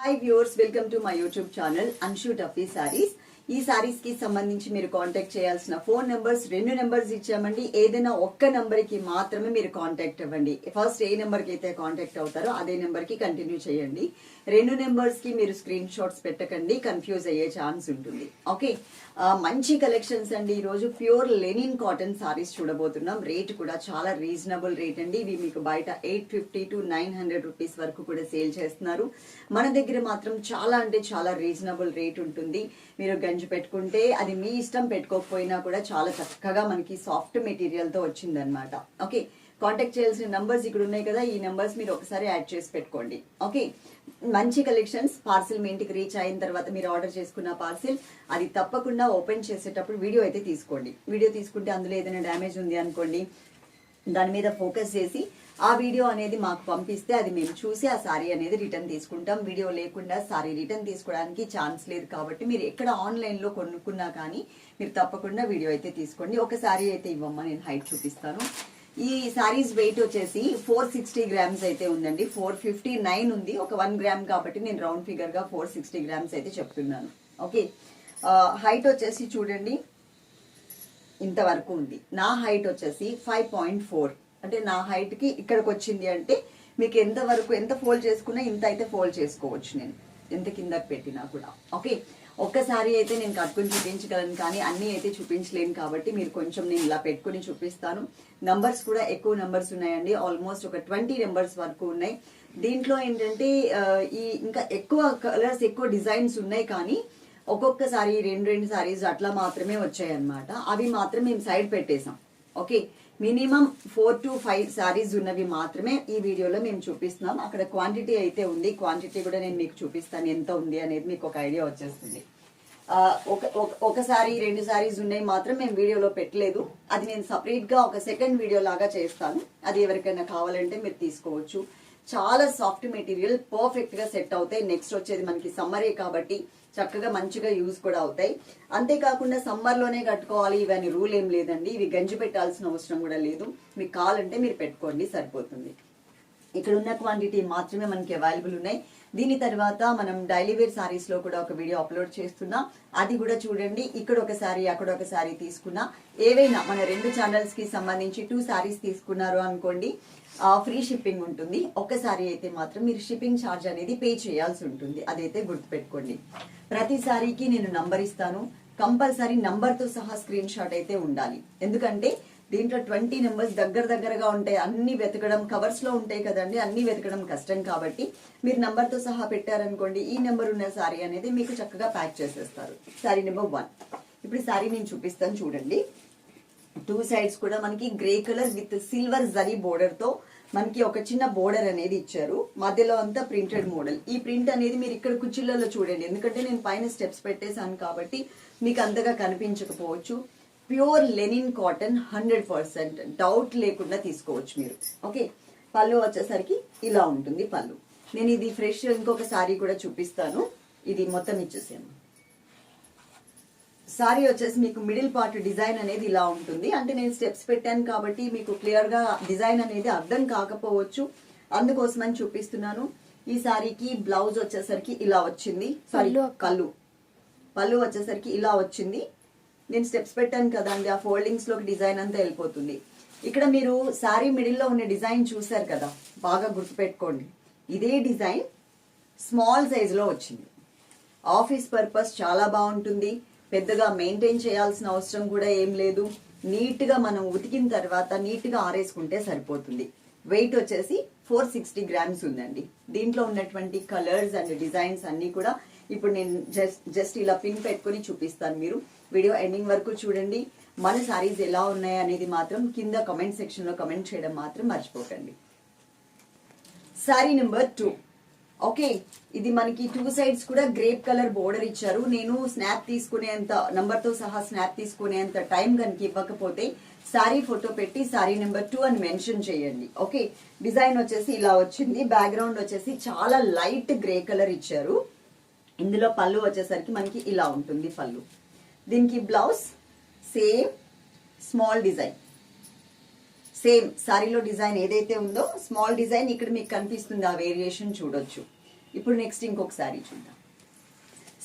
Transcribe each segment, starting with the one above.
Hi viewers welcome to my YouTube channel Anshu Tuffy saris ఈ సారీస్కి సంబంధించి మీరు కాంటాక్ట్ చేయాల్సిన ఫోన్ నెంబర్స్ రెండు నెంబర్స్ ఇచ్చామండి. ఏదైనా ఒక్క నెంబర్కి మాత్రమే మీరు కాంటాక్ట్ అవ్వండి. ఫస్ట్ ఏ నెంబర్కి అయితే కాంటాక్ట్ అవుతారో అదే నెంబర్కి కంటిన్యూ చేయండి. రెండు నెంబర్స్కి మీరు స్క్రీన్ షాట్స్ పెట్టకండి కన్ఫ్యూజ్ అయ్యే ఛాన్స్ ఉంటుంది. ఓకే మంచి కలెక్షన్స్ అండి. ఈ రోజు ప్యూర్ లెనిన్ కాటన్ సారీస్ చూడబోతున్నాం. రేట్ కూడా చాలా రీజనబుల్ రేట్ అండి. ఇవి మీకు బయట eight fifty to nine hundred rupees వరకు కూడా సేల్ చేస్తున్నారు. మన దగ్గర మాత్రం చాలా అంటే చాలా రీజనబుల్ రేట్ ఉంటుంది. మీరు గంజి పెట్టుకుంటే అది మీ ఇష్టం పెట్టుకోకపోయినా కూడా చాలా చక్కగా మనకి సాఫ్ట్ మెటీరియల్తో వచ్చిందనమాట ఓకే కాంటాక్ట్ చేయాల్సిన నంబర్స్ ఇక్కడ ఉన్నాయి కదా. ఈ నంబర్స్ మీరు ఒకసారి యాడ్ చేసి పెట్టుకోండి. ఓకే మంచి కలెక్షన్స్ పార్సిల్ మీ ఇంటికి రీచ్ అయిన తర్వాత మీరు ఆర్డర్ చేసుకున్న పార్సిల్ అది తప్పకుండా ఓపెన్ చేసేటప్పుడు వీడియో అయితే తీసుకోండి. వీడియో తీసుకుంటే అందులో ఏదైనా డ్యామేజ్ ఉంది అనుకోండి దాని మీద ఫోకస్ చేసి ఆ వీడియో అనేది మాకు పంపిస్తే అది మేము చూసి ఆ సారీ అనేది రిటర్న్ తీసుకుంటాం. వీడియో లేకుండా సారీ రిటర్న్ తీసుకోవడానికి ఛాన్స్ లేదు కాబట్టి మీరు ఎక్కడ ఆన్లైన్లో కొనుక్కున్నా కానీ మీరు తప్పకుండా వీడియో అయితే తీసుకోండి. ఒక సారీ అయితే ఇవ్వమ్మా నేను హైట్ చూపిస్తాను. ఈ సారీస్ వెయిట్ వచ్చేసి ఫోర్ సిక్స్టీ గ్రామ్స్ అయితే ఉందండి. ఫోర్ ఫిఫ్టీ నైన్ ఉంది. ఒక వన్ గ్రామ్ కాబట్టి నేను రౌండ్ ఫిగర్గా ఫోర్ సిక్స్టీ గ్రామ్స్ అయితే చెప్తున్నాను. ఓకే హైట్ వచ్చేసి చూడండి. ఇంతవరకు ఉంది. నా హైట్ వచ్చేసి ఫైవ్ పాయింట్ ఫోర్ అంటే నా హైట్కి ఇక్కడికి వచ్చింది అంటే మీకు ఎంత వరకు ఎంత ఫోల్డ్ చేసుకున్నా ఇంత అయితే ఫోల్డ్ చేసుకోవచ్చు నేను. ఎంత కిందకి పెట్టినా కూడా. ఓకే ఒక్కసారి అయితే నేను కట్టుకుని చూపించగలను కానీ అన్నీ అయితే చూపించలేను కాబట్టి మీరు కొంచెం నేను ఇలా పెట్టుకుని చూపిస్తాను. నంబర్స్ కూడా ఎక్కువ నంబర్స్ ఉన్నాయండి. ఆల్మోస్ట్ ఒక ట్వంటీ నెంబర్స్ వరకు ఉన్నాయి. దీంట్లో ఏంటంటే ఈ ఇంకా ఎక్కువ కలర్స్ ఎక్కువ డిజైన్స్ ఉన్నాయి కానీ ఒక్కొక్కసారి రెండు రెండు సారీస్ అట్లా మాత్రమే వచ్చాయి అన్నమాట అవి మాత్రం మేము సైడ్ పెట్టేసాం. Okay minimum four to five saris ఉన్నవి మాత్రమే ఈ వీడియోలో మేము చూపిస్తున్నాం. అక్కడ క్వాంటిటీ అయితే ఉంది. క్వాంటిటీ కూడా నేను మీకు చూపిస్తాను ఎంత ఉంది అనేది మీకు ఒక ఐడియా వచ్చేస్తుంది. ఒక ఒక- సారీ రెండు సారీస్ ఉన్నాయి మాత్రం మేము వీడియోలో పెట్టలేదు. అది నేను సపరేట్గా ఒక సెకండ్ వీడియో లాగా చేస్తాను. అది ఎవరికైనా కావాలంటే మీరు తీసుకోవచ్చు. చాలా సాఫ్ట్ మెటీరియల్ పర్ఫెక్ట్గా సెట్ అవుతాయి. నెక్స్ట్ వచ్చేది మనకి సమ్మరే కాబట్టి చక్కగా మంచిగా యూజ్ కూడా అవుతాయి. అంతేకాకుండా సమ్మర్లోనే కట్టుకోవాలి ఇవన్నీ రూల్ ఏం లేదండి. ఇవి గంజి పెట్టాల్సిన అవసరం కూడా లేదు. మీకు కావాలంటే మీరు పెట్టుకోండి సరిపోతుంది. ఇక్కడ ఉన్న క్వాంటిటీ మాత్రమే మనకి అవైలబుల్ ఉన్నాయి. దీని తర్వాత మనం డైలీ వేర్ సారీస్లో కూడా ఒక వీడియో అప్లోడ్ చేస్తున్నా. అది కూడా చూడండి. ఇక్కడ ఒక శారీ అక్కడ ఒక సారీ తీసుకున్నా. ఏవైనా మన రెండు ఛానల్స్కి సంబంధించి టూ సారీస్ తీసుకున్నారు అనుకోండి ఫ్రీ షిప్పింగ్ ఉంటుంది. ఒక శారీ అయితే మాత్రం మీరు షిప్పింగ్ ఛార్జ్ అనేది పే చేయాల్సి ఉంటుంది. అదైతే గుర్తుపెట్టుకోండి. ప్రతి శారీకి నేను నంబర్ ఇస్తాను. కంపల్సరీ నంబర్తో సహా స్క్రీన్ షాట్ అయితే ఉండాలి. ఎందుకంటే దీంట్లో ట్వంటీ నెంబర్స్ దగ్గర దగ్గరగా ఉంటాయి. అన్ని వెతకడం కవర్స్లో ఉంటాయి కదండి. అన్ని వెతకడం కష్టం కాబట్టి మీరు నంబర్తో సహా పెట్టారనుకోండి ఈ నెంబర్ ఉన్న సారీ అనేది మీకు చక్కగా ప్యాక్ చేసేస్తారు. సారీ నెంబర్ వన్ ఇప్పుడు సారీ నేను చూపిస్తాను చూడండి. టూ సైడ్స్ కూడా మనకి grey colour with silver zari బోర్డర్తో మనకి ఒక చిన్న బోర్డర్ అనేది ఇచ్చారు. మధ్యలో అంతా ప్రింటెడ్ మోడల్ ఈ ప్రింట్ అనేది మీరు ఇక్కడ కుర్చీలలో చూడండి. ఎందుకంటే నేను పైన స్టెప్స్ పెట్టేశాను కాబట్టి మీకు అంతగా కనిపించకపోవచ్చు. Pure linen cotton hundred percent doubt లేకుండా తీసుకోవచ్చు మీరు. ఓకే? పళ్ళు వచ్చేసరికి ఇలా ఉంటుంది పళ్ళు. నేను ఇది ఫ్రెష్ ఇంకొక సారీ కూడా చూపిస్తాను. ఇది మొత్తం ఇచ్చేసాను సారీ వచ్చేసి మీకు మిడిల్ పార్ట్ డిజైన్ అనేది ఇలా ఉంటుంది. అంటే నేను స్టెప్స్ పెట్టాను కాబట్టి మీకు క్లియర్గా డిజైన్ అనేది అర్థం కాకపోవచ్చు. అందుకోసమని చూపిస్తున్నాను. ఈ సారీకి బ్లౌజ్ వచ్చేసరికి ఇలా వచ్చింది. సారీ. కళ్ళు. పళ్ళు వచ్చేసరికి ఇలా వచ్చింది. నేను స్టెప్స్ పెట్టాను కదండి ఆ ఫోల్డింగ్స్లోకి డిజైన్ అంతా వెళ్ళిపోతుంది. ఇక్కడ మీరు సారీ మిడిల్లో ఉన్న డిజైన్ చూసారు కదా బాగా గుర్తుపెట్టుకోండి. ఇదే డిజైన్ స్మాల్ సైజులో వచ్చింది. ఆఫీస్ పర్పస్ చాలా బాగుంటుంది పెద్దగా మెయింటైన్ చేయాల్సిన అవసరం కూడా ఏం లేదు. నీట్గా మనం ఉతికిన తర్వాత నీట్గా ఆరేసుకుంటే సరిపోతుంది. వెయిట్ వచ్చేసి ఫోర్ సిక్స్టీ గ్రామ్స్ ఉందండి. దీంట్లో ఉన్నటువంటి కలర్స్ అండ్ డిజైన్స్ అన్నీ కూడా ఇప్పుడు నేను జస్ట్ జస్ట్ ఇలా పిన్ పెట్టుకొని చూపిస్తాను మీరు. వీడియో ఎండింగ్ వరకు చూడండి. మన సారీస్ ఎలా ఉన్నాయి అనేది మాత్రం కింద కమెంట్ సెక్షన్లో కమెంట్ చేయడం మాత్రం మర్చిపోకండి. సారీ నెంబర్ టూ ఓకే ఇది మనకి టూ సైడ్స్ కూడా గ్రేప్ కలర్ బోర్డర్ ఇచ్చారు. నేను స్నాప్ తీసుకునేంత నంబర్తో సహా స్నాప్ తీసుకునేంత టైం కనుక ఇవ్వకపోతే సారీ ఫోటో పెట్టి సారీ నెంబర్ టూ అని మెన్షన్ చేయండి. ఓకే డిజైన్ వచ్చేసి ఇలా వచ్చింది. బ్యాక్గ్రౌండ్ వచ్చేసి చాలా లైట్ గ్రే కలర్ ఇచ్చారు. ఇందులో పళ్ళు వచ్చేసరికి మనకి ఇలా ఉంటుంది పళ్ళు. దీనికి blouse same small design. Same సారీలో డిజైన్ ఏదైతే ఉందో స్మాల్ డిజైన్ ఇక్కడ మీకు కనిపిస్తుంది ఆ వేరియేషన్ చూడొచ్చు. ఇప్పుడు నెక్స్ట్ ఇంకొక శారీ చూద్దాం.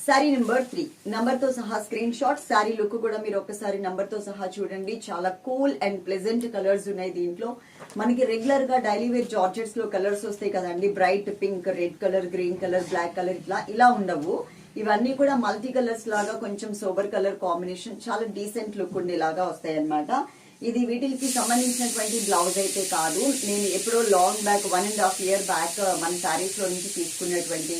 Sari number three. నంబర్తో సహా స్క్రీన్ షాట్ శారీ లుక్ కూడా మీరు ఒకసారి నంబర్తో సహా చూడండి. చాలా కూల్ అండ్ ప్లెజెంట్ కలర్స్ ఉన్నాయి దీంట్లో. మనకి రెగ్యులర్గా డైలీ వేర్ జార్జెట్స్లో కలర్స్ వస్తాయి కదండి. Bright pink red colour green colour black colour ఇట్లా ఇలా ఉండవు. ఇవన్నీ కూడా మల్టీ కలర్స్ లాగా కొంచెం సోబర్ కలర్ కాంబినేషన్ చాలా డీసెంట్ లుక్ ఉండేలాగా వస్తాయి అనమాట ఇది వీటికి సంబంధించినటువంటి బ్లౌజ్ అయితే కాదు. నేను ఎప్పుడో long back one and half year back మన శారీస్లో నుంచి తీసుకున్నటువంటి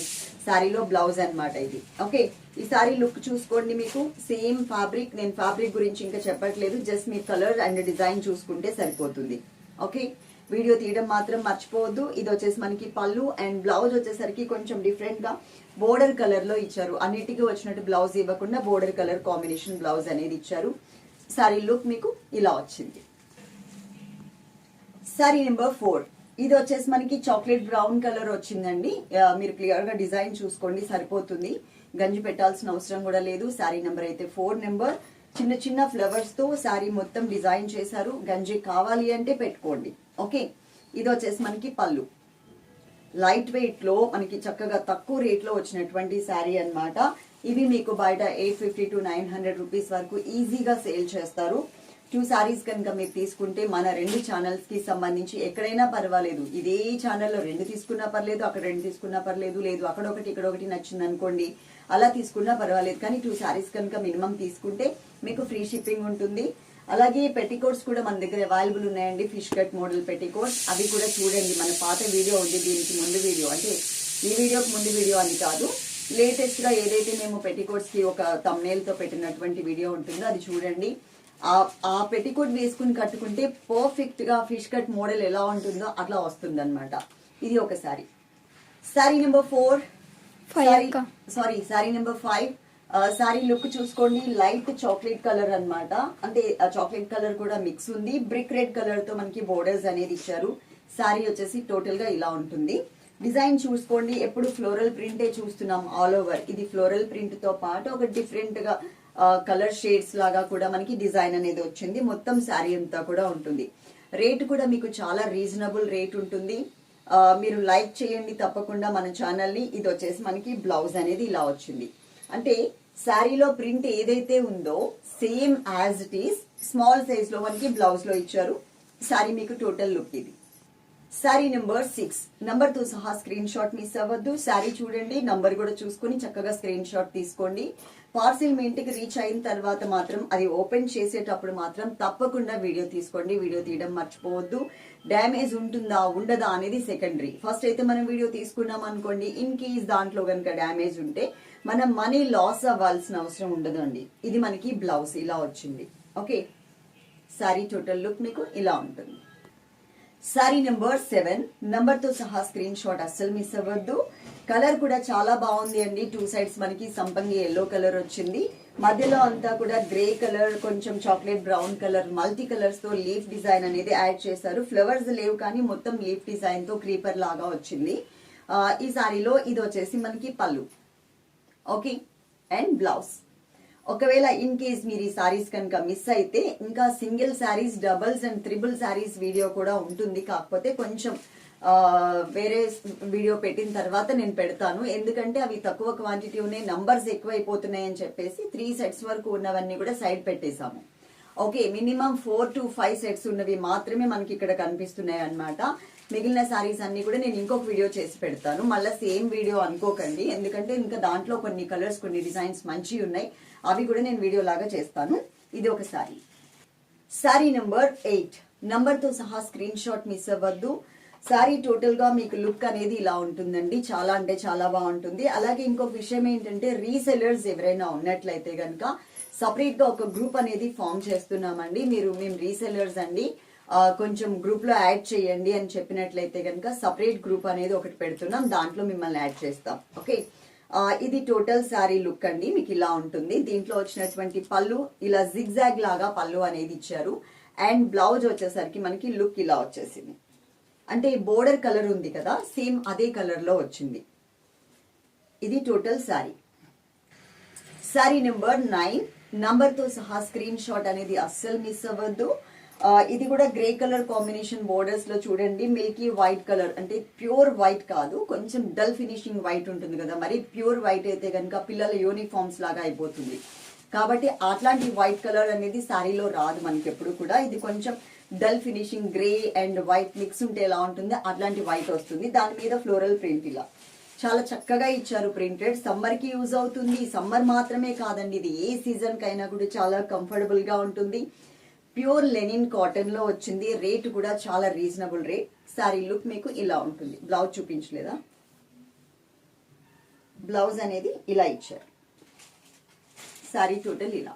శారీలో బ్లౌజ్ అనమాట ఇది. ఓకే ఈ శారీ లుక్ చూసుకోండి మీకు. సేమ్ ఫ్యాబ్రిక్ నేను ఫ్యాబ్రిక్ గురించి ఇంకా చెప్పట్లేదు. జస్ట్ మీ కలర్ అండ్ డిజైన్ చూసుకుంటే సరిపోతుంది. ఓకే వీడియో తీయడం మాత్రం మర్చిపోవద్దు. ఇది వచ్చేసి మనకి పళ్ళు అండ్ బ్లౌజ్ వచ్చేసరికి కొంచెం డిఫరెంట్గా బోర్డర్ కలర్లో ఇచ్చారు. అన్నిటికీ వచ్చినట్టు బ్లౌజ్ ఇవ్వకుండా బోర్డర్ కలర్ కాంబినేషన్ బ్లౌజ్ అనేది ఇచ్చారు. సారీ లుక్ మీకు ఇలా వచ్చింది. సారీ నెంబర్ ఫోర్ ఇది వచ్చేసి మనకి చాక్లెట్ బ్రౌన్ కలర్ వచ్చిందండి. మీరు క్లియర్గా డిజైన్ చూసుకోండి సరిపోతుంది. గంజి పెట్టాల్సిన అవసరం కూడా లేదు. శారీ నెంబర్ అయితే ఫోర్ నెంబర్ చిన్న చిన్న ఫ్లవర్స్తో శారీ మొత్తం డిజైన్ చేశారు. గంజి కావాలి అంటే పెట్టుకోండి. ఓకే ఇది వచ్చేసి మనకి పళ్ళు. లైట్ వెయిట్లో మనకి చక్కగా తక్కువ రేట్లో వచ్చినటువంటి శారీ అన్నమాట. ఇవి మీకు బయట eight fifty to nine hundred rupees వరకు ఈజీగా సేల్ చేస్తారు. టూ శారీస్ కనుక మీరు తీసుకుంటే మన రెండు ఛానల్స్కి సంబంధించి ఎక్కడైనా పర్వాలేదు. ఇదే ఛానల్లో రెండు తీసుకున్నా పర్లేదు అక్కడ రెండు తీసుకున్నా పర్లేదు లేదు అక్కడ ఒకటి ఇక్కడ ఒకటి నచ్చింది అనుకోండి అలా తీసుకున్నా పర్వాలేదు. కానీ టూ సారీస్ కనుక మినిమం తీసుకుంటే మీకు ఫ్రీ షిప్పింగ్ ఉంటుంది. అలాగే పెట్టికోట్స్ కూడా మన దగ్గర అవైలబుల్ ఉన్నాయండి. ఫిష్ కట్ మోడల్ పెట్టికోట్స్ అవి కూడా చూడండి. మన పాత వీడియో ఉంది. దీనికి ముందు వీడియో. అంటే ఈ వీడియోకి ముందు వీడియో అని కాదు. లేటెస్ట్గా ఏదైతే మేము పెట్టికోట్స్కి ఒక తమ్నేల్తో పెట్టినటువంటి వీడియో ఉంటుందో అది చూడండి. ఆ ఆ పెట్టికోట్ వేసుకుని కట్టుకుంటే పర్ఫెక్ట్గా ఫిష్ కట్ మోడల్ ఎలా ఉంటుందో అట్లా వస్తుంది ఇది ఒక సారీ సారీ నెంబర్ ఫోర్ అక్క. Sari sari number five sari look చూసుకోండి లైట్ చాక్లెట్ కలర్ అన్నమాట. అంటే చాక్లెట్ కలర్ కూడా మిక్స్ ఉంది. బ్రిక్ రెడ్ కలర్తో మనకి బోర్డర్స్ అనేది ఇచ్చారు. సారీ వచ్చేసి టోటల్గా ఇలా ఉంటుంది. డిజైన్ చూసుకోండి. ఎప్పుడు ఫ్లోరల్ ప్రింటే చూస్తున్నాం ఆల్ ఓవర్. ఇది ఫ్లోరల్ ప్రింట్తో పాటు ఒక డిఫరెంట్గా కలర్ షేడ్స్ లాగా కూడా మనకి డిజైన్ అనేది వచ్చింది. మొత్తం శారీ అంతా కూడా ఉంటుంది. రేట్ కూడా మీకు చాలా రీజనబుల్ రేట్ ఉంటుంది. మీరు లైక్ చేయండి తప్పకుండా మన ఛానల్ని ఇది వచ్చేసి మనకి బ్లౌజ్ అనేది ఇలా వచ్చింది. అంటే శారీలో ప్రింట్ ఏదైతే ఉందో same as it is small సైజ్లో మనకి బ్లౌజ్లో ఇచ్చారు. శారీ మీకు టోటల్ లుక్ ఇది. శారీ నెంబర్ సిక్స్ నంబర్తో సహా స్క్రీన్ షాట్ మిస్ అవ్వద్దు. శారీ చూడండి నంబర్ కూడా చూసుకుని చక్కగా స్క్రీన్ షాట్ తీసుకోండి. పార్సిల్ మీ ఇంటికి రీచ్ అయిన తర్వాత మాత్రం అది ఓపెన్ చేసేటప్పుడు మాత్రం తప్పకుండా వీడియో తీసుకోండి. వీడియో తీయడం మర్చిపోవద్దు. డ్యామేజ్ ఉంటుందా ఉండదా అనేది సెకండరీ ఫస్ట్ అయితే మనం వీడియో తీసుకున్నాం అనుకోండి ఇన్ కేస్ దాంట్లో కనుక డ్యామేజ్ ఉంటే మనం మనీ లాస్ అవ్వాల్సిన అవసరం ఉండదండి. ఇది మనకి బ్లౌజ్ ఇలా వచ్చింది. ఓకే శారీ టోటల్ లుక్ మీకు ఇలా ఉంటుంది. సారీ నెంబర్ సెవెన్ నెంబర్తో సహా స్క్రీన్ షాట్ అస్సలు మిస్ అవ్వద్దు. కలర్ కూడా చాలా బాగుంది అండి. టూ సైడ్స్ మనకి సంపంగి ఎల్లో కలర్ వచ్చింది. మధ్యలో అంతా కూడా గ్రే కలర్ కొంచెం చాక్లెట్ బ్రౌన్ కలర్ మల్టీ కలర్స్తో లీఫ్ డిజైన్ అనేది యాడ్ చేశారు. ఫ్లవర్స్ లేవు కానీ మొత్తం లీఫ్ డిజైన్తో క్రీపర్ లాగా వచ్చింది. ఈ సారీలో ఇది వచ్చేసి మనకి పళ్ళు. ఓకే? And blouse. ఒకవేళ ఇన్ కేస్ మీరు ఈ సారీస్ కనుక మిస్ అయితే ఇంకా single saris doubles and triple saris video కూడా ఉంటుంది. కాకపోతే కొంచెం వేరే వీడియో పెట్టిన తర్వాత నేను పెడతాను. ఎందుకంటే అవి తక్కువ క్వాంటిటీ ఉన్నాయి నంబర్స్ ఎక్కువైపోతున్నాయి అని చెప్పేసి త్రీ సెట్స్ వరకు ఉన్నవన్నీ కూడా side పెట్టేశాము. Okay minimum four to five sets ఉన్నవి మాత్రమే మనకి ఇక్కడ కనిపిస్తున్నాయి అన్నమాట మిగిలిన సారీస్ అన్ని కూడా నేను ఇంకొక వీడియో చేసి పెడతాను. మళ్ళీ సేమ్ వీడియో అనుకోకండి. ఎందుకంటే ఇంకా దాంట్లో కొన్ని కలర్స్ కొన్ని డిజైన్స్ మంచివి ఉన్నాయి. అవి కూడా నేను వీడియో లాగా చేస్తాను. ఇది ఒక సారీ సారీ నెంబర్ ఎయిట్ నంబర్తో సహా స్క్రీన్ షాట్ మిస్ అవ్వద్దు. సారీ టోటల్గా మీకు లుక్ అనేది ఇలా ఉంటుందండి. చాలా అంటే చాలా బాగుంటుంది. అలాగే ఇంకొక విషయం ఏంటంటే రీసెలర్స్ ఎవరైనా ఉన్నట్లయితే కనుక సపరేట్గా ఒక గ్రూప్ అనేది ఫామ్ చేస్తున్నామండి. మీరు మేము రీసెలర్స్ అండి. కొంచెం గ్రూప్లో యాడ్ చేయండి అని చెప్పినట్లయితే కనుక సపరేట్ గ్రూప్ అనేది ఒకటి పెడుతున్నాం. దాంట్లో మిమ్మల్ని యాడ్ చేస్తాం. ఓకే ఇది టోటల్ శారీ లుక్ అండి. మీకు ఇలా ఉంటుంది. దీంట్లో వచ్చినటువంటి పళ్ళు ఇలా జిగ్జాగ్ లాగా పళ్ళు అనేది ఇచ్చారు. అండ్ బ్లౌజ్ వచ్చేసరికి మనకి లుక్ ఇలా వచ్చేసింది. అంటే బోర్డర్ కలర్ ఉంది కదా సేమ్ అదే కలర్లో వచ్చింది. ఇది total sari sari number nine నంబర్తో సహా స్క్రీన్ షాట్ అనేది అస్సలు మిస్ అవ్వద్దు. ఇది కూడా గ్రే కలర్ కాంబినేషన్ బోర్డర్స్లో చూడండి మిల్కీ వైట్ కలర్ అంటే ప్యూర్ వైట్ కాదు కొంచెం డల్ ఫినిషింగ్ వైట్ ఉంటుంది కదా మరి ప్యూర్ వైట్ అయితే కనుక పిల్లల యూనిఫామ్స్ లాగా అయిపోతుంది. కాబట్టి అట్లాంటి వైట్ కలర్ అనేది శారీలో రాదు మనకి ఎప్పుడు కూడా. ఇది కొంచెం dull finishing grey and white mix ఉంటే ఎలా ఉంటుంది అట్లాంటి వైట్ వస్తుంది. దాని మీద ఫ్లోరల్ ప్రింట్ ఇలా. చాలా చక్కగా ఇచ్చారు ప్రింటెడ్ సమ్మర్కి యూజ్ అవుతుంది. సమ్మర్ మాత్రమే కాదండి ఇది ఏ సీజన్ కైనా కూడా చాలా కంఫర్టబుల్గా ఉంటుంది. ప్యూర్ లెనిన్ కాటన్లో వచ్చింది. రేట్ కూడా చాలా రీజనబుల్ రేట్. సారీ లుక్ మీకు ఇలా ఉంటుంది. బ్లౌజ్ చూపించలేదా? బ్లౌజ్ అనేది ఇలా ఇచ్చారు. సారీ టోటల్ ఇలా.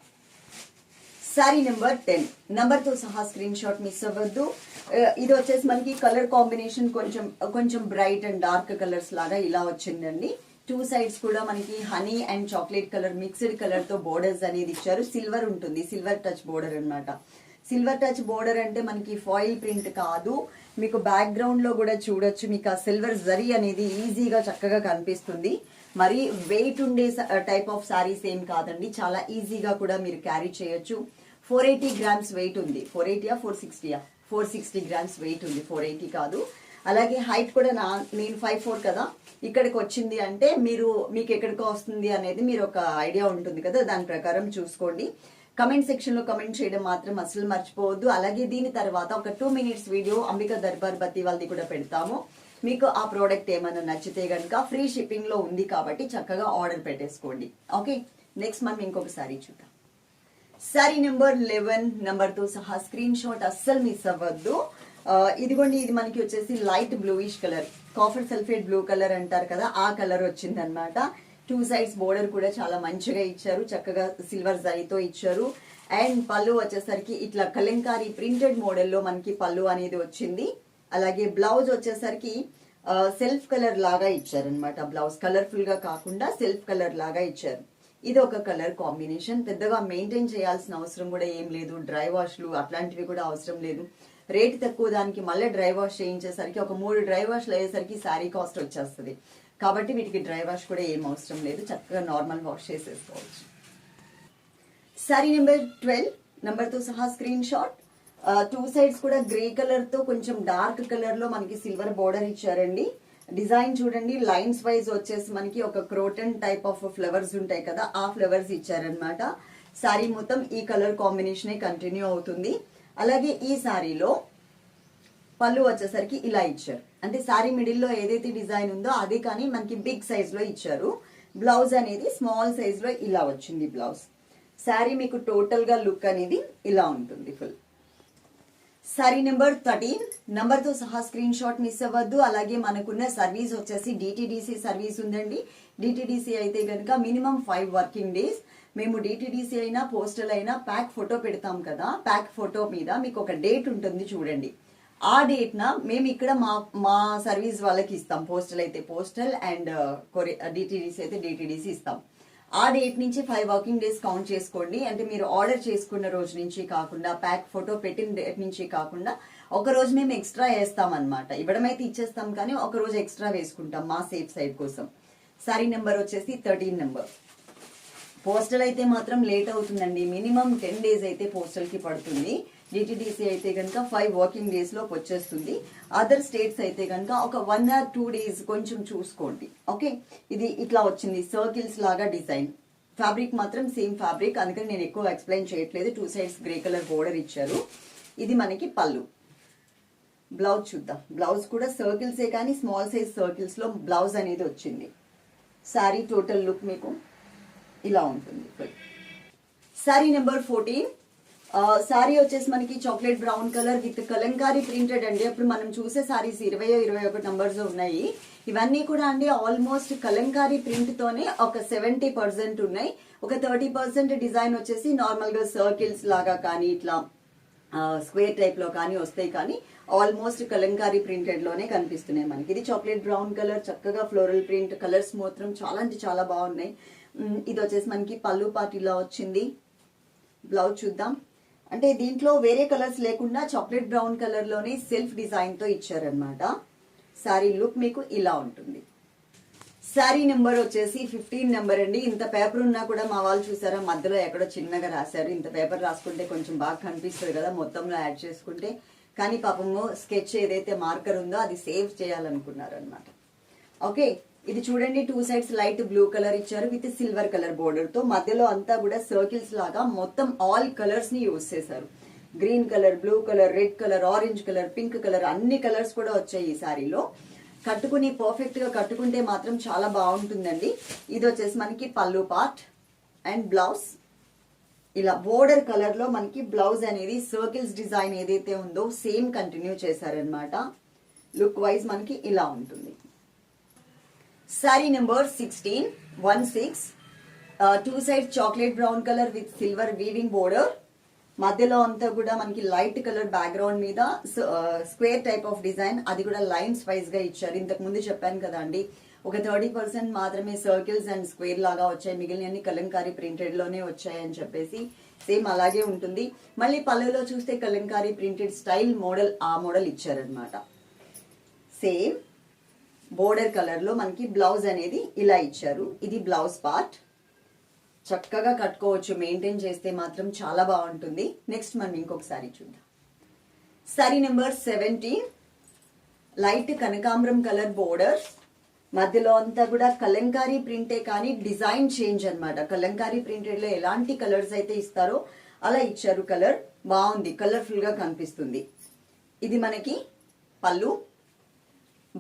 Sari number ten. నెంబర్తో సహా స్క్రీన్ షాట్ మిస్ అవ్వద్దు. ఇది వచ్చేసి మనకి కలర్ కాంబినేషన్ కొంచెం కొంచెం బ్రైట్ అండ్ డార్క్ కలర్స్ లాగా ఇలా వచ్చిందండి. టూ సైడ్స్ కూడా మనకి honey and chocolate colour mixed కలర్తో బోర్డర్స్ అనేది ఇచ్చారు. సిల్వర్ ఉంటుంది. సిల్వర్ టచ్ బోర్డర్ అన్నమాట. సిల్వర్ టచ్ బోర్డర్ అంటే మనకి ఫాయిల్ ప్రింట్ కాదు. మీకు బ్యాక్గ్రౌండ్లో కూడా చూడొచ్చు. మీకు ఆ సిల్వర్ జరీ అనేది ఈజీగా చక్కగా కనిపిస్తుంది. మరి వెయిట్ ఉండే టైప్ ఆఫ్ సారీస్ ఏం కాదండి. చాలా ఈజీగా కూడా మీరు క్యారీ చేయొచ్చు. ఫోర్ ఎయిటీ గ్రామ్స్ వెయిట్ ఉంది. ఫోర్ ఎయిటీయా ఫోర్ సిక్స్టీయా ఫోర్ సిక్స్టీ గ్రామ్స్ వెయిట్ ఉంది. ఫోర్ ఎయిటీ కాదు. అలాగే హైట్ కూడా నా నేను ఫైవ్ ఫోర్ కదా. ఇక్కడికి వచ్చింది అంటే మీరు మీకు ఎక్కడికి వస్తుంది అనేది మీరు ఒక ఐడియా ఉంటుంది కదా. దాని ప్రకారం చూసుకోండి. కమెంట్ సెక్షన్లో కమెంట్ చేయడం మాత్రం అసలు మర్చిపోవద్దు. అలాగే దీని తర్వాత ఒక two minutes video Ambika Darbar Batti వాళ్ళది కూడా పెడతాము. మీకు ఆ ప్రోడక్ట్ ఏమైనా నచ్చితే కనుక ఫ్రీ షిప్పింగ్లో ఉంది కాబట్టి చక్కగా ఆర్డర్ పెట్టేసుకోండి. ఓకే నెక్స్ట్ మనం ఇంకొక సారీ చూద్దాం. సారీ నెంబర్ లెవెన్ నెంబర్తో సహా స్క్రీన్ షాట్ అస్సలు మిస్ అవ్వద్దు. ఇదిగోండి ఇది మనకి వచ్చేసి light bluish colour copper sulphate blue colour అంటారు కదా ఆ కలర్ వచ్చింది అనమాట టూ సైడ్స్ బోర్డర్ కూడా చాలా మంచిగా ఇచ్చారు. చక్కగా సిల్వర్ జరీతో ఇచ్చారు. అండ్ పళ్ళు వచ్చేసరికి ఇట్లా కలంకారీ ప్రింటెడ్ మోడల్లో మనకి పళ్ళు అనేది వచ్చింది. అలాగే బ్లౌజ్ వచ్చేసరికి సెల్ఫ్ కలర్ లాగా ఇచ్చారనమాట బ్లౌజ్ కలర్ఫుల్గా కాకుండా సెల్ఫ్ కలర్ లాగా ఇచ్చారు. ఇది ఒక కలర్ కాంబినేషన్ పెద్దగా మెయింటైన్ చేయాల్సిన అవసరం కూడా ఏం లేదు. డ్రై వాష్లు అట్లాంటివి కూడా అవసరం లేదు. రేట్ తక్కువ దానికి మళ్ళీ డ్రై వాష్ చేయించేసరికి ఒక మూడు డ్రై వాష్లు అయ్యేసరికి శారీ కాస్ట్ వచ్చేస్తుంది. కాబట్టి వీటికి డ్రై వాష్ కూడా ఏం అవసరం లేదు. చక్కగా నార్మల్ వాష్ చేసేసుకోవచ్చు. సారీ నెంబర్ ట్వెల్వ్ నెంబర్తో సహా స్క్రీన్ షాట్ టూ సైడ్స్ కూడా గ్రే కలర్తో కొంచెం డార్క్ కలర్లో మనకి సిల్వర్ బోర్డర్ ఇచ్చారండి. డిజైన్ చూడండి లైన్స్ వైజ్ వచ్చేసి మనకి ఒక క్రోటన్ టైప్ ఆఫ్ ఫ్లవర్స్ ఉంటాయి కదా ఆ ఫ్లవర్స్ ఇచ్చారనమాట శారీ మొత్తం ఈ కలర్ కాంబినేషన్ కంటిన్యూ అవుతుంది. అలాగే ఈ శారీలో పళ్ళు వచ్చేసరికి ఇలా ఇచ్చారు. అంటే సారీ మిడిల్లో ఏదైతే డిజైన్ ఉందో అది కానీ మనకి బిగ్ సైజ్లో ఇచ్చారు. బ్లౌజ్ అనేది స్మాల్ సైజ్లో ఇలా వచ్చింది బ్లౌజ్. శారీ మీకు టోటల్గా లుక్ అనేది ఇలా ఉంటుంది ఫుల్. Sorry number thirteen. నెంబర్తో సహా స్క్రీన్ షాట్ మిస్ అవ్వద్దు. అలాగే మనకున్న సర్వీస్ వచ్చేసి డిటిడిసి సర్వీస్ ఉందండి. డిటిడిసి అయితే కనుక మినిమం ఫైవ్ వర్కింగ్ డేస్. మేము డిటిడిసి అయినా పోస్టల్ అయినా ప్యాక్ ఫోటో పెడతాం కదా. ప్యాక్ ఫోటో మీద మీకు ఒక డేట్ ఉంటుంది చూడండి. ఆ డేట్ మేము ఇక్కడ మా మా సర్వీస్ వాళ్ళకి ఇస్తాం. పోస్టల్ అయితే పోస్టల్ అండ్ డిటిడిసి అయితే డిటిడిసి ఇస్తాం. ఆ డేట్ నుంచి ఫైవ్ వర్కింగ్ డేస్ కౌంట్ చేసుకోండి. అంటే మీరు ఆర్డర్ చేసుకున్న రోజు నుంచి కాకుండా ప్యాక్ ఫోటో పెట్టిన డేట్ నుంచి కాకుండా ఒక రోజు మేము ఎక్స్ట్రా వేస్తాం అనమాట ఇవ్వడం ఇచ్చేస్తాం కానీ ఒక రోజు ఎక్స్ట్రా వేసుకుంటాం మా సేఫ్ సైడ్ కోసం. సారీ నెంబర్ వచ్చేసి థర్టీన్ నెంబర్ పోస్టల్ అయితే మాత్రం లేట్ అవుతుందండి. మినిమం టెన్ డేస్ అయితే పోస్టల్కి పడుతుంది. డిటిడిసి అయితే కనుక ఫైవ్ వర్కింగ్ డేస్ లోపు వచ్చేస్తుంది. అదర్ స్టేట్స్ అయితే కనుక ఒక వన్ ఆర్ టూ డేస్ కొంచెం చూసుకోండి. ఓకే ఇది ఇట్లా వచ్చింది. సర్కిల్స్ లాగా డిజైన్ ఫ్యాబ్రిక్ మాత్రం సేమ్ ఫ్యాబ్రిక్ అందుకని నేను ఎక్కువ ఎక్స్ప్లెయిన్ చేయట్లేదు. Two sides grey colour border ఇచ్చారు. ఇది మనకి పళ్ళు. బ్లౌజ్ చూద్దాం. బ్లౌజ్ కూడా సర్కిల్సే కానీ స్మాల్ సైజ్ సర్కిల్స్లో బ్లౌజ్ అనేది వచ్చింది. శారీ టోటల్ లుక్ మీకు ఇలా ఉంటుంది. శారీ నెంబర్ ఫోర్టీన్ శారీ వచ్చేసి మనకి chocolate brown colour with kalamkari printed అండి. అప్పుడు మనం చూసే సారీస్ ఇరవై ఇరవై ఒకటి నంబర్స్ ఉన్నాయి. ఇవన్నీ కూడా అండి ఆల్మోస్ట్ కలంకారీ ప్రింట్ తోనే ఒక సెవెంటీ పర్సెంట్ ఉన్నాయి. ఒక థర్టీ పర్సెంట్ డిజైన్ వచ్చేసి నార్మల్గా సర్కిల్స్ లాగా కానీ ఇట్లా స్క్వేర్ టైప్లో కానీ వస్తాయి కానీ ఆల్మోస్ట్ కలంకారీ ప్రింటెడ్లోనే కనిపిస్తున్నాయి మనకి. ఇది చాక్లెట్ బ్రౌన్ కలర్ చక్కగా ఫ్లోరల్ ప్రింట్ కలర్స్ మాత్రం చాలా అంటే చాలా బాగున్నాయి. ఇది వచ్చేసి మనకి పళ్ళు పాటిలా వచ్చింది. బ్లౌజ్ చూద్దాం. అంటే దీంట్లో వేరే కలర్స్ లేకుండా చాక్లెట్ బ్రౌన్ కలర్లోనే సెల్ఫ్ డిజైన్తో ఇచ్చారనమాట శారీ లుక్ మీకు ఇలా ఉంటుంది. శారీ నెంబర్ వచ్చేసి ఫిఫ్టీన్ నెంబర్ అండి. ఇంత పేపర్ ఉన్నా కూడా మా వాళ్ళు చూసారా? మధ్యలో ఎక్కడో చిన్నగా రాశారు. ఇంత పేపర్ రాసుకుంటే కొంచెం బాగా కనిపిస్తుంది కదా మొత్తంలో యాడ్ చేసుకుంటే. కానీ పాపము స్కెచ్ ఏదైతే మార్కర్ ఉందో అది సేవ్ చేయాలనుకున్నారు అనమాట ఓకే ఇది చూడండి two sides light blue colour ఇచ్చారు విత్ సిల్వర్ కలర్ బోర్డర్తో. మధ్యలో అంతా కూడా సర్కిల్స్ లాగా మొత్తం ఆల్ కలర్స్ని యూజ్ చేశారు. Green colour blue colour red colour orange colour pink colour అన్ని కలర్స్ కూడా వచ్చాయి ఈ సారీలో. కట్టుకుని పర్ఫెక్ట్గా కట్టుకుంటే మాత్రం చాలా బాగుంటుందండి. ఇది వచ్చేసి మనకి పళ్ళు పార్ట్ అండ్ బ్లౌజ్ ఇలా బోర్డర్ కలర్లో మనకి బ్లౌజ్ అనేది సర్కిల్స్ డిజైన్ ఏదైతే ఉందో సేమ్ కంటిన్యూ చేశారనమాట లుక్ వైజ్ మనకి ఇలా ఉంటుంది. Sari number sixteen one six two side chocolate brown colour with silver weaving border మధ్యలో అంతా కూడా మనకి లైట్ కలర్ బ్యాక్గ్రౌండ్ మీద స్క్వేర్ టైప్ ఆఫ్ డిజైన్ అది కూడా లైన్స్ వైజ్గా ఇచ్చారు. ఇంతకు ముందు చెప్పాను కదా అండి. ఒక థర్టీ పర్సెంట్ మాత్రమే సర్కిల్స్ అండ్ స్క్వేర్ లాగా వచ్చాయి. మిగిలిన కలంకారీ ప్రింటెడ్లోనే వచ్చాయి అని చెప్పేసి సేమ్ అలాగే ఉంటుంది. మళ్ళీ పళ్ళులో చూస్తే కలంకారీ ప్రింటెడ్ స్టైల్ మోడల్ ఆ మోడల్ ఇచ్చారనమాట సేమ్ బోర్డర్ కలర్లో మనకి బ్లౌజ్ అనేది ఇలా ఇచ్చారు. ఇది బ్లౌజ్ పార్ట్. చక్కగా కట్టుకోవచ్చు. మెయింటైన్ చేస్తే మాత్రం చాలా బాగుంటుంది. నెక్స్ట్ మనం ఇంకొకసారి చూద్దాం. సారీ నెంబర్ సెవెంటీన్ లైట్ కనకాంబరం కలర్ బోర్డర్. మధ్యలో అంతా కూడా కలంకారీ ప్రింటే కానీ డిజైన్ చేంజ్ అనమాట కలంకారీ ప్రింటెడ్లో ఎలాంటి కలర్స్ అయితే ఇస్తారో అలా ఇచ్చారు కలర్. బాగుంది. కలర్ఫుల్గా కనిపిస్తుంది. ఇది మనకి పళ్ళు.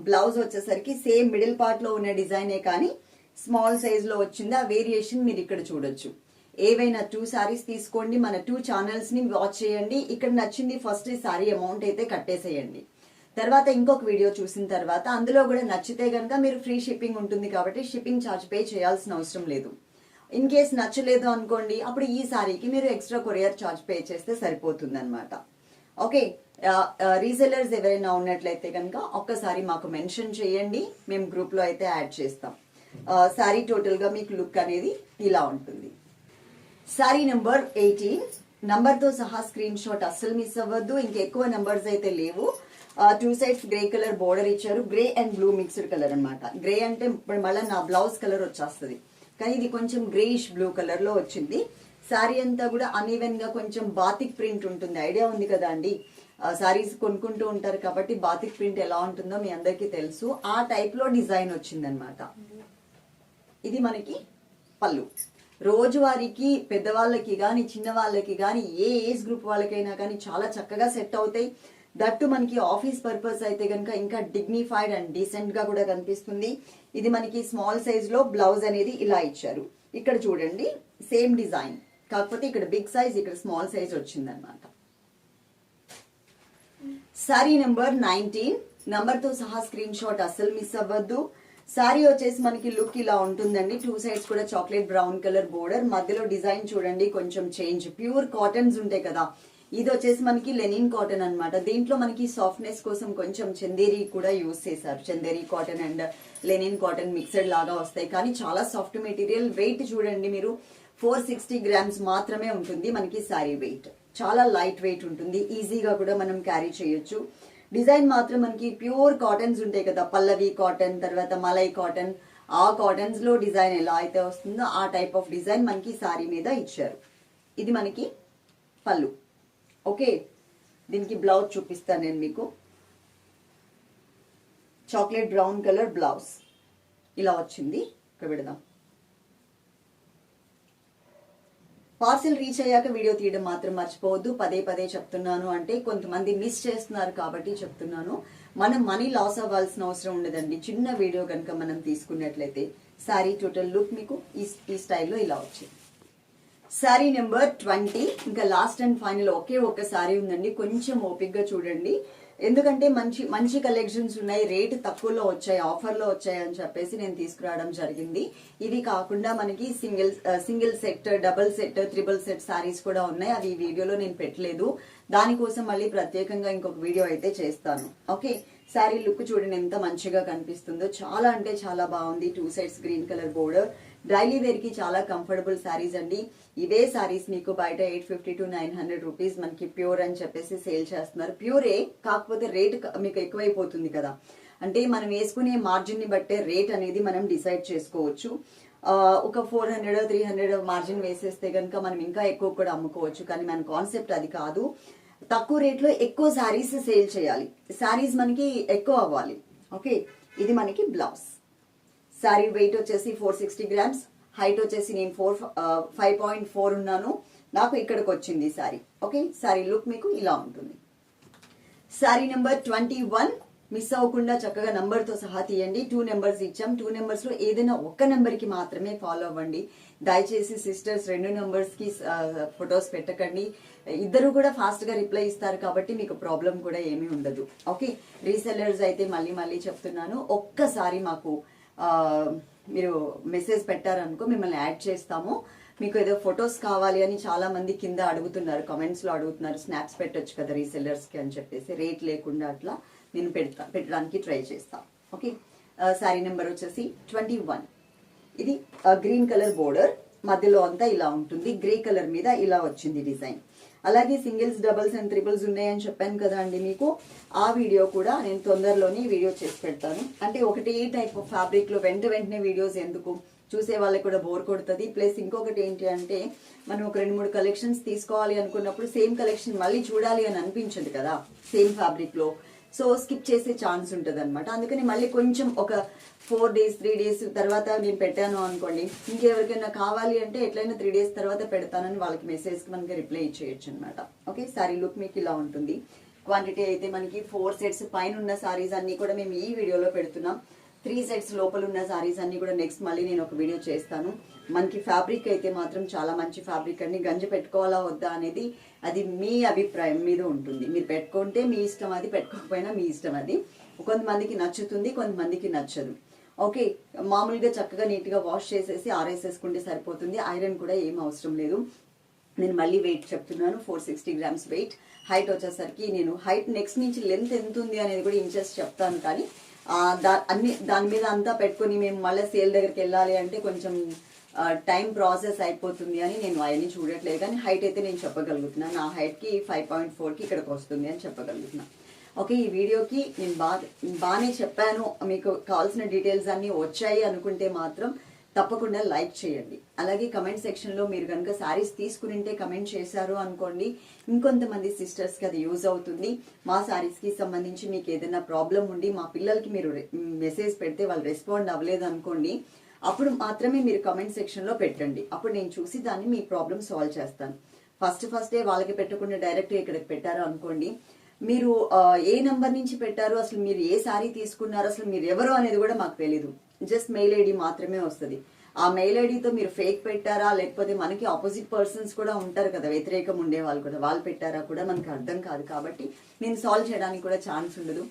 బ్లౌజ్ వచ్చేసరికి సేమ్ మిడిల్ పార్ట్లో ఉన్న డిజైనే కానీ స్మాల్ సైజ్లో వచ్చింది. ఆ వేరియేషన్ మీరు ఇక్కడ చూడొచ్చు. ఏవైనా టూ శారీస్ తీసుకోండి. మన టూ ఛానల్స్ని వాచ్ చేయండి. ఇక్కడ నచ్చింది ఫస్ట్ ఈ శారీ అమౌంట్ అయితే కట్టేసేయండి. తర్వాత ఇంకొక వీడియో చూసిన తర్వాత అందులో కూడా నచ్చితే గనక మీరు ఫ్రీ షిప్పింగ్ ఉంటుంది కాబట్టి షిప్పింగ్ ఛార్జ్ పే చేయాల్సిన అవసరం లేదు. ఇన్ కేస్ నచ్చలేదు అనుకోండి అప్పుడు ఈ శారీకి మీరు ఎక్స్ట్రా కొరియర్ ఛార్జ్ పే చేస్తే సరిపోతుంది అనమాట ఓకే రీసెలర్స్ ఎవరైనా ఉన్నట్లయితే కనుక ఒక్కసారి మాకు మెన్షన్ చేయండి. మేము గ్రూప్లో అయితే యాడ్ చేస్తాం. శారీ టోటల్గా మీకు లుక్ అనేది ఇలా ఉంటుంది. శారీ నెంబర్ ఎయిటీన్ నంబర్తో సహా స్క్రీన్ షాట్ అస్సలు మిస్ అవ్వద్దు. ఇంకెక్కువ నెంబర్స్ అయితే లేవు. Two sides grey colour border ఇచ్చారు. Grey and blue mixed colour అనమాట గ్రే అంటే ఇప్పుడు మళ్ళీ నా బ్లౌజ్ కలర్ వచ్చేస్తుంది. కానీ ఇది కొంచెం గ్రేయిష్ బ్లూ కలర్లో వచ్చింది. శారీ అంతా కూడా అన్ఈవెన్గా కొంచెం బాతిక్ ప్రింట్ ఉంటుంది. ఐడియా ఉంది కదా అండి? సారీస్ కొనుక్కుంటూ ఉంటారు కాబట్టి బాతిక్ ప్రింట్ ఎలా ఉంటుందో మీ అందరికీ తెలుసు. ఆ టైప్లో డిజైన్ వచ్చిందనమాట ఇది మనకి పళ్ళు. రోజువారీకి పెద్దవాళ్ళకి కానీ చిన్న వాళ్ళకి కానీ ఏ ఏజ్ గ్రూప్ వాళ్ళకైనా కానీ చాలా చక్కగా సెట్ అవుతాయి. దట్టు మనకి ఆఫీస్ పర్పస్ అయితే కనుక ఇంకా డిగ్నిఫైడ్ అండ్ డీసెంట్గా కూడా కనిపిస్తుంది. ఇది మనకి స్మాల్ సైజ్లో బ్లౌజ్ అనేది ఇలా ఇచ్చారు. ఇక్కడ చూడండి సేమ్ డిజైన్ కాకపోతే ఇక్కడ బిగ్ సైజ్ ఇక్కడ స్మాల్ సైజ్ వచ్చిందనమాట సారీ నెంబర్ నైన్టీన్. నంబర్తో సహా స్క్రీన్ షాట్ అస్సలు మిస్ అవ్వద్దు. సారీ వచ్చేసి మనకి లుక్ ఇలా ఉంటుందండి. టూ సైడ్స్ కూడా చాక్లెట్ బ్రౌన్ కలర్ బోర్డర్. మధ్యలో డిజైన్ చూడండి కొంచెం చేంజ్. ప్యూర్ కాటన్స్ ఉంటాయి కదా. ఇది వచ్చేసి మనకి లెనిన్ కాటన్ అన్నమాట. దీంట్లో మనకి సాఫ్ట్నెస్ కోసం కొంచెం చందేరి కూడా యూస్ చేశారు. Chanderi cotton and linen cotton mixed లాగా వస్తాయి. కానీ చాలా సాఫ్ట్ మెటీరియల్. వెయిట్ చూడండి మీరు. ఫోర్ సిక్స్టీ గ్రామ్స్ మాత్రమే ఉంటుంది మనకి సారీ వెయిట్. చాలా లైట్ వెయిట్ ఉంటుంది. ఈజీగా కూడా మనం క్యారీ చేయొచ్చు. డిజైన్ మాత్రం మనకి ప్యూర్ కాటన్స్ ఉంటాయి కదా. పల్లవి కాటన్ తర్వాత మలై కాటన్ ఆ కాటన్స్లో డిజైన్ ఎలా అయితే వస్తుందో ఆ టైప్ ఆఫ్ డిజైన్ మనకి సారీ మీద ఇచ్చారు. ఇది మనకి పళ్ళు. ఓకే దీనికి బ్లౌజ్ చూపిస్తాను నేను మీకు. చాక్లెట్ బ్రౌన్ కలర్ బ్లౌజ్ ఇలా వచ్చింది. ఇక్కడ పెడదాం. పార్సిల్ రీచ్ అయ్యాక వీడియో తీయడం మాత్రం మర్చిపోవద్దు. పదే పదే చెప్తున్నాను అంటే కొంతమంది మిస్ చేస్తున్నారు కాబట్టి చెప్తున్నాను. మనం మనీ లాస్ అవ్వాల్సిన అవసరం ఉండదండి. చిన్న వీడియో కనుక మనం తీసుకున్నట్లయితే శారీ టోటల్ లుక్ మీకు ఈ ఈ స్టైల్లో ఇలా వచ్చింది. Sari number twenty. ఇంకా లాస్ట్ అండ్ ఫైనల్ ఒకే ఒక్క శారీ ఉందండి. కొంచెం ఓపిక్గా చూడండి. ఎందుకంటే మంచి మంచి కలెక్షన్స్ ఉన్నాయి రేటు తక్కువలో వచ్చాయి ఆఫర్లో వచ్చాయి అని చెప్పేసి నేను తీసుకురావడం జరిగింది. ఇవి కాకుండా మనకి single single set double set triple set saris కూడా ఉన్నాయి. అవి ఈ వీడియోలో నేను పెట్టలేదు. దానికోసం మళ్ళీ ప్రత్యేకంగా ఇంకొక వీడియో అయితే చేస్తాను. ఓకే? శారీ లుక్ చూడండి ఎంత మంచిగా కనిపిస్తుందో. చాలా అంటే చాలా బాగుంది. Two sides green colour border daily వేర్కి చాలా కంఫర్టబుల్ శారీస్ అండి. ఇవే శారీస్ మీకు బయట eight fifty to nine hundred rupees మనకి ప్యూర్ అని చెప్పేసి సేల్ చేస్తున్నారు. ప్యూరే కాకపోతే రేట్ మీకు ఎక్కువైపోతుంది కదా. అంటే మనం వేసుకునే మార్జిన్ని బట్టే రేట్ అనేది మనం డిసైడ్ చేసుకోవచ్చు. ఒక four hundred three hundred margin వేసేస్తే కనుక మనం ఇంకా ఎక్కువ కూడా అమ్ముకోవచ్చు. కానీ మన కాన్సెప్ట్ అది కాదు. తక్కువ రేట్లో ఎక్కువ శారీస్ సేల్ చేయాలి. శారీస్ మనకి ఎక్కువ అవ్వాలి. ఓకే ఇది మనకి బ్లౌజ్ శారీ వెయిట్ వచ్చేసి ఫోర్ సిక్స్టీ గ్రామ్స్ హైట్ వచ్చేసి నేను ఫోర్ ఫైవ్ పాయింట్ ఫోర్ ఉన్నాను. నాకు ఇక్కడికి వచ్చింది శారీ ఓకే శారీ లుక్ మీకు ఇలా ఉంటుంది. Sari number twenty one miss అవ్వకుండా చక్కగా నెంబర్తో సహా తీయండి. టూ నెంబర్స్ ఇచ్చాం. టూ నెంబర్స్లో ఏదైనా ఒక్క నెంబర్కి మాత్రమే ఫాలో అవ్వండి. దయచేసి సిస్టర్స్ రెండు నెంబర్స్కి uh, ఫొటోస్ పెట్టకండి. ఇద్దరు కూడా ఫాస్ట్గా రిప్లై ఇస్తారు కాబట్టి మీకు ప్రాబ్లం కూడా ఏమీ ఉండదు ఓకే రీసెల్లర్స్ అయితే మళ్ళీ మళ్ళీ చెప్తున్నాను. ఒక్కసారి మాకు మీరు మెసేజ్ పెట్టారనుకో మిమ్మల్ని యాడ్ చేస్తాము. మీకు ఏదో ఫొటోస్ కావాలి అని చాలా మంది కింద అడుగుతున్నారు కమెంట్స్లో అడుగుతున్నారు స్నాప్స్ పెట్టొచ్చు కదా రీసెల్లర్స్కి అని చెప్పేసి. రేట్ లేకుండా అట్లా నేను పెడతా పెట్టడానికి ట్రై చేస్తాను ఓకే శారీ నెంబర్ వచ్చేసి ట్వంటీ వన్ ఇది గ్రీన్ కలర్ బోర్డర్ మధ్యలో అంతా ఇలా ఉంటుంది. గ్రే కలర్ మీద ఇలా వచ్చింది డిజైన్ అలాగే సింగిల్స్ డబల్స్ అండ్ త్రిబుల్స్ ఉన్నాయని చెప్పాను కదా అండి మీకు. ఆ వీడియో కూడా నేను తొందరలోనే వీడియో చేసి పెడతాను. అంటే ఒకటి టైప్ ఆఫ్ ఫ్యాబ్రిక్లో వెంట వెంటనే వీడియోస్ ఎందుకు? చూసే వాళ్ళకి కూడా బోర్ కొడుతుంది. ప్లస్ ఇంకొకటి ఏంటి అంటే మనం ఒక రెండు మూడు కలెక్షన్స్ తీసుకోవాలి అనుకున్నప్పుడు సేమ్ కలెక్షన్ మళ్ళీ చూడాలి అని అనిపించదు కదా సేమ్ ఫ్యాబ్రిక్లో. సో స్కిప్ చేసే ఛాన్స్ ఉంటుంది అనమాట అందుకని మళ్ళీ కొంచెం ఒక ఫోర్ డేస్ త్రీ డేస్ తర్వాత నేను పెట్టాను అనుకోండి. ఇంకెవరికైనా కావాలి అంటే ఎట్లయినా త్రీ డేస్ తర్వాత పెడతానని వాళ్ళకి మెసేజ్ మనకి రిప్లై ఇచ్చేయచ్చు అనమాట ఓకే సారీ లుక్ మీకు ఇలా ఉంటుంది. క్వాంటిటీ అయితే మనకి ఫోర్ సెట్స్ పైన ఉన్న సారీస్ అన్ని కూడా మేము ఈ వీడియోలో పెడుతున్నాం. త్రీ సెట్స్ లోపల ఉన్న సారీస్ అన్ని కూడా నెక్స్ట్ మళ్ళీ నేను ఒక వీడియో చేస్తాను. మనకి ఫ్యాబ్రిక్ అయితే మాత్రం చాలా మంచి ఫ్యాబ్రిక్ అండి. గంజి పెట్టుకోవాలా వద్దా అనేది అది మీ అభిప్రాయం మీద ఉంటుంది. మీరు పెట్టుకుంటే మీ ఇష్టం అది పెట్టుకోకపోయినా మీ ఇష్టం అది. కొంతమందికి నచ్చుతుంది కొంతమందికి నచ్చదు. ఓకే మామూలుగా చక్కగా నీట్గా వాష్ చేసేసి ఆరేసేసుకుంటే సరిపోతుంది. ఐరన్ కూడా ఏం అవసరం లేదు. నేను మళ్ళీ వెయిట్ చెప్తున్నాను. Four sixty grams weight. Height వచ్చేసరికి నేను హైట్ నెక్స్ట్ నుంచి లెంత్ ఎంత ఉంది అనేది కూడా ఇంచెస్ చెప్తాను కానీ దా అన్ని దాని మీద అంతా పెట్టుకొని మేము మళ్ళీ సేల్ దగ్గరికి వెళ్ళాలి అంటే కొంచెం టైం ప్రాసెస్ అయిపోతుంది అని నేను అవన్నీ చూడట్లేదు కానీ హైట్ అయితే నేను చెప్పగలుగుతున్నాను నా హైట్కి ఫైవ్ పాయింట్ ఫోర్కి ఇక్కడికి వస్తుంది అని చెప్పగలుగుతున్నాను ఓకే ఈ వీడియోకి నేను బాగా బాగానే చెప్పాను. మీకు కావాల్సిన డీటెయిల్స్ అన్నీ వచ్చాయి అనుకుంటే మాత్రం తప్పకుండా లైక్ చేయండి. అలాగే కమెంట్ సెక్షన్లో మీరు కనుక శారీస్ తీసుకునింటే కమెంట్ చేశారు అనుకోండి ఇంకొంతమంది సిస్టర్స్కి అది యూజ్ అవుతుంది. మా శారీస్కి సంబంధించి మీకు ఏదైనా ప్రాబ్లం ఉండి మా పిల్లలకి మీరు మెసేజ్ పెడితే వాళ్ళు రెస్పాండ్ అవ్వలేదు అనుకోండి అప్పుడు మాత్రమే మీరు కమెంట్ సెక్షన్లో పెట్టండి. అప్పుడు నేను చూసి దాన్ని మీ ప్రాబ్లమ్ సాల్వ్ చేస్తాను. ఫస్ట్ ఫస్టే వాళ్ళకి పెట్టకుండా డైరెక్ట్ ఇక్కడికి పెట్టారు అనుకోండి. మీరు ఏ నంబర్ నుంచి పెట్టారు అసలు మీరు ఏ సారీ తీసుకున్నారు అసలు మీరు ఎవరు అనేది కూడా మాకు తెలీదు. జస్ట్ మెయిల్ ఐడి మాత్రమే వస్తుంది. ఆ మెయిల్ ఐడితో మీరు ఫేక్ పెట్టారా లేకపోతే మనకి ఆపోజిట్ పర్సన్స్ కూడా ఉంటారు కదా వ్యతిరేకం ఉండే వాళ్ళు కూడా వాళ్ళు పెట్టారా కూడా మనకు అర్థం కాదు కాబట్టి నేను సాల్వ్ చేయడానికి కూడా ఛాన్స్ ఉండదు.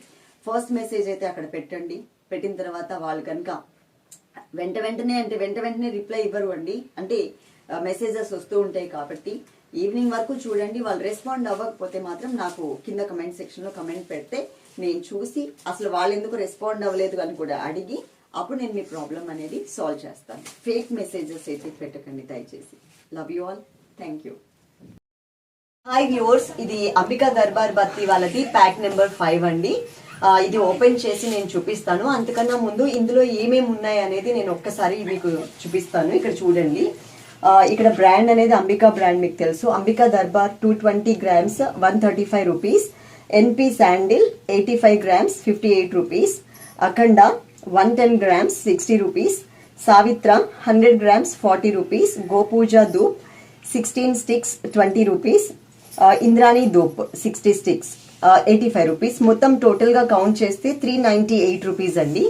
ఫస్ట్ మెసేజ్ అయితే అక్కడ పెట్టండి. పెట్టిన తర్వాత వాళ్ళు కనుక వెంట వెంటనే అంటే వెంట వెంటనే రిప్లై ఇవ్వరు అండి. అంటే మెసేజెస్ వస్తూ ఉంటాయి కాబట్టి ఈవినింగ్ వరకు చూడండి. వాళ్ళు రెస్పాండ్ అవ్వకపోతే మాత్రం నాకు కింద కమెంట్ సెక్షన్లో కమెంట్ పెడితే నేను చూసి అసలు వాళ్ళు ఎందుకు రెస్పాండ్ అవ్వలేదు అని కూడా అడిగి అప్పుడు నేను మీ ప్రాబ్లం అనేది సాల్వ్ చేస్తాను. ఫేక్ మెసేజెస్ అయితే పెట్టకండి దయచేసి. Love you all thank you hi viewers ఇది అంబికా దర్బార్ బత్తి వాళ్ళది ప్యాక్ నెంబర్ ఫైవ్ అండి. ఇది ఓపెన్ చేసి నేను చూపిస్తాను. అంతకన్నా ముందు ఇందులో ఏమేమి ఉన్నాయి అనేది నేను ఒక్కసారి మీకు చూపిస్తాను. ఇక్కడ చూడండి. ఇక్కడ బ్రాండ్ అనేది అంబికా బ్రాండ్ మీకు తెలుసు. Ambika Darbar two twenty grams one thirty five rupees NP sandal eighty five grams fifty eight rupees Akhanda one ten grams sixty rupees Savitra hundred grams forty rupees Gopuja Dhoop sixteen sticks twenty rupees Indrani Dhoop sixty sticks eighty five rupees మొత్తం టోటల్గా count చేస్తే three ninety eight rupees అండి.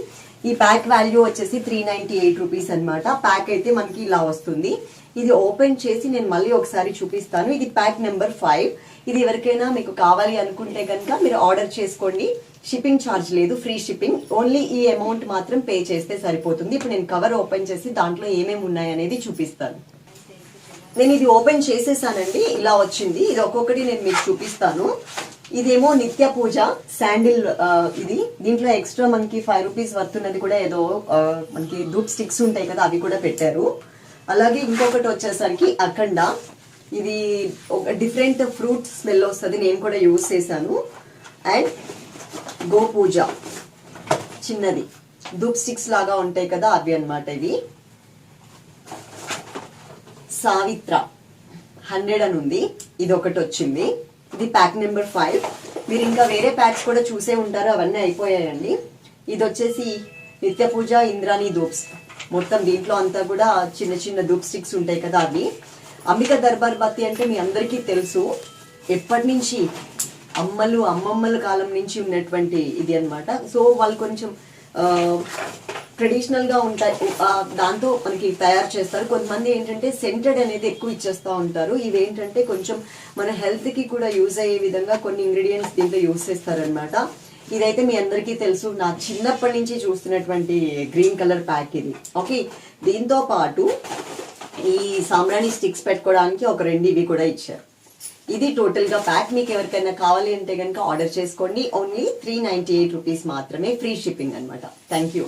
ఈ pack value వచ్చేసి three ninety eight rupees అనమాట pack అయితే మనకి ఇలా వస్తుంది. ఇది ఓపెన్ చేసి నేను మళ్ళీ ఒకసారి చూపిస్తాను. ఇది ప్యాక్ నెంబర్ ఫైవ్ ఇది ఎవరికైనా మీకు కావాలి అనుకుంటే కనుక మీరు ఆర్డర్ చేసుకోండి. షిప్పింగ్ ఛార్జ్ లేదు ఫ్రీ షిప్పింగ్ ఓన్లీ ఈ అమౌంట్ మాత్రం పే చేస్తే సరిపోతుంది. ఇప్పుడు నేను కవర్ ఓపెన్ చేసి దాంట్లో ఏమేమి ఉన్నాయి అనేది చూపిస్తాను. నేను ఇది ఓపెన్ చేసేసానండి. ఇలా వచ్చింది. ఇది ఒక్కొక్కటి నేను మీకు చూపిస్తాను. ఇదేమో నిత్య పూజ శాండిల్ ఇది. దీంట్లో ఎక్స్ట్రా మనకి ఫైవ్ రూపీస్ వర్తున్నది కూడా ఏదో మనకి ధూప్ స్టిక్స్ ఉంటాయి కదా అవి కూడా పెట్టారు. అలాగే ఇంకొకటి వచ్చేసరికి అఖండ. ఇది ఒక డిఫరెంట్ ఫ్రూట్ స్మెల్ వస్తుంది నేను కూడా యూజ్ చేశాను. అండ్ గోపూజ. చిన్నది. ధూప్ స్టిక్స్ లాగా ఉంటాయి కదా అవి అన్నమాట ఇవి. సావిత్ర. హండ్రెడ్ అని ఉంది. ఇది ఒకటి వచ్చింది. ఇది ప్యాక్ నెంబర్ ఫైవ్ మీరు ఇంకా వేరే ప్యాక్స్ కూడా చూసే ఉంటారు అవన్నీ అయిపోయాయండి. ఇది వచ్చేసి నిత్య పూజ ఇంద్రాణి ధూప్స్. మొత్తం దీంట్లో అంతా కూడా చిన్న చిన్న ధూప్ స్టిక్స్ ఉంటాయి కదా అవి. అంబిక దర్బార్ బత్తి అంటే మీ అందరికీ తెలుసు. ఎప్పటి నుంచి? అమ్మలు అమ్మమ్మల కాలం నుంచి ఉన్నటువంటి ఇది అన్నమాట. సో వాళ్ళు కొంచెం ట్రెడిషనల్గా ఉంటాయి. దాంతో మనకి తయారు చేస్తారు. కొంతమంది ఏంటంటే సెంటెడ్ అనేది ఎక్కువ ఇచ్చేస్తూ ఉంటారు. ఇవేంటంటే కొంచెం మన హెల్త్కి కూడా యూజ్ అయ్యే విధంగా కొన్ని ఇంగ్రీడియంట్స్ దీంట్లో యూజ్ చేస్తారనమాట ఇదైతే మీ అందరికీ తెలుసు. నా చిన్నప్పటి నుంచి చూస్తున్నటువంటి గ్రీన్ కలర్ ప్యాక్ ఇది. ఓకే దీంతో పాటు ఈ సాంబ్రాణి స్టిక్స్ పెట్టుకోవడానికి ఒక రెండు ఇవి కూడా ఇచ్చారు. ఇది టోటల్గా ప్యాక్ మీకు ఎవరికైనా కావాలి అంటే కనుక ఆర్డర్ చేసుకోండి. Only three ninety eight rupees మాత్రమే. ఫ్రీ షిప్పింగ్ అనమాట థ్యాంక్ యూ